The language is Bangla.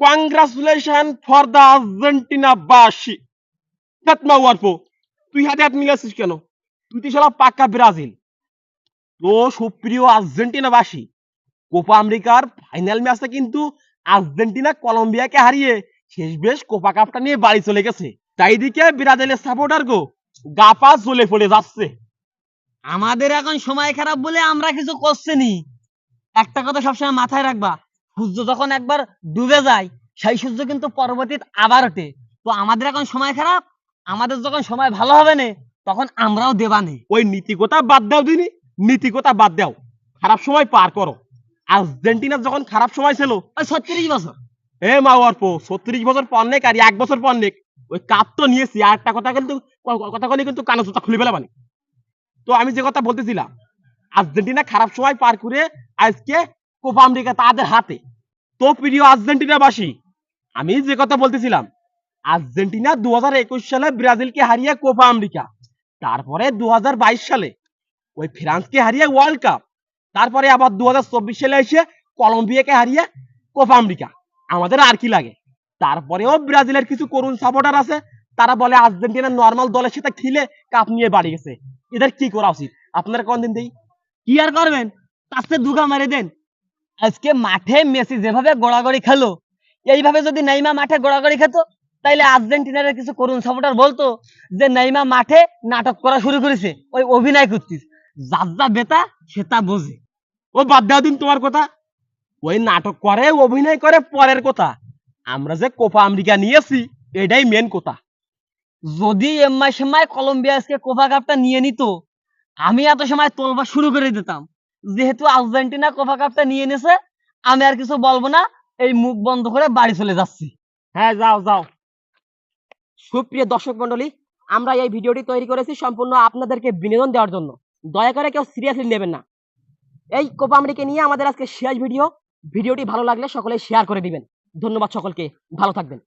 কংগ্রাচুলেশন ফর দ্য আর্জেন্টিনা বাসী ফাতমা ওয়ারপো তুই হাতে হাত মিলাছিস কেন? তুই তো শালা পাক্কা ব্রাজিল। তো সুপ্রিয় আর্জেন্টিনাবাসী কোপা আমেরিকার ফাইনাল ম্যাচে কিন্তু আর্জেন্টিনা কলম্বিয়াকে হারিয়ে শেষ বেশ কোপা কাপটা নিয়ে বাড়ি চলে গেছে। তাই দিকে ব্রাজিলের সাপোর্টার গো গাপা জ্বলে পড়ে যাচ্ছে। আমাদের এখন সময় খারাপ বলে আমরা কিছু করছি নি। একটা কথা সবসময় মাথায় রাখবা সূর্য যখন একবার ডুবে যায় সেই সূর্য কিন্তু পরবর্তীতে আবার ওঠে। তো আমাদের এখন সময় খারাপ আমাদের যখন সময় ভালো হবে না তখন আমরাও দেবানে ওই নীতিকতা বাদ দাও দিনি নীতিকতা বাদ দাও। খারাপ সময় পার করো। আর্জেন্টিনার যখন খারাপ সময় ছিল ওই ছত্রিশ বছর। এ মা অর্প ছত্রিশ বছর পর নেক আর এক বছর পর নেক ওই কাপ তো নিয়েছি আর একটা কথা কিন্তু কথা বলে কিন্তু কানে জুতা খুলে ফেলাবানি। তো আমি যে কথা বলতেছিলাম আর্জেন্টিনা খারাপ সময় পার করে আজকে কোপা আমেরিকা তাদের হাতে। তো প্রিয় আর্জেন্টিনাবাসী। আমি যে কথা বলতেছিলাম, আর্জেন্টিনা দু সালে ব্রাজিলকে হারিয়ে কোপা আমেরিকা, তারপরে দু সালে ওই ফ্রান্সকে হারিয়ে ওয়ার্ল্ড কাপ, তারপরে আবার দু সালে এসে কলম্বিয়াকে হারিয়ে কোপা আমেরিকা। আমাদের আর কি লাগে? তারপরেও ব্রাজিলের কিছু করুণ সাপোর্টার আছে, তারা বলে আর্জেন্টিনা নর্মাল দলের সাথে খেলে কাপ নিয়ে বাড়ি গেছে। এদের কি করা উচিত? আপনারা কোন দিন দেই? কি আর করবেন? চেয়ে দুগা মেরে দেন। আজকে মাঠে মেসি যেভাবে গোড়াগড়ি খেলো, এইভাবে যদি নেইমা মাঠে গোড়াগড়ি খেত, তাইলে আর্জেন্টিনার কিছু করুণ সাপোর্টার বলতো যে নেইমা মাঠে নাটক করা শুরু করেছে, ওই অভিনয় করতিস। যার যা বেতা, সে তা বোঝে। ও বাদ দেওয়া দিন তোমার কথা। ওই নাটক করে, অভিনয় করে, পরের কথা। আমরা যে কোপা আমেরিকা নিয়েছি, এটাই মেন কথা। যদি এম্মাই সময় কলম্বিয়া আজকে কোপা কাপটা নিয়ে নিত, আমি এত সময় তোলবা শুরু করে দিতাম। যেহেতু আর্জেন্টিনা কোপা কাপটা নিয়ে নিছে আমি আর কিছু বলব না, এই মুখ বন্ধ করে বাড়ি চলে যাচ্ছি। হ্যাঁ যাও যাও। সুপ্রিয় দর্শক মন্ডলী আমরা এই ভিডিওটি তৈরি করেছি সম্পূর্ণ আপনাদেরকে বিনোদন দেওয়ার জন্য। দয়া করে কেউ সিরিয়াসলি নেবেন না। এই কোপা আমেরিকা নিয়ে আমাদের আজকে শেষ ভিডিও। ভিডিওটি ভালো লাগলে সকলে শেয়ার করে দিবেন। ধন্যবাদ সকলকে। ভালো থাকবেন।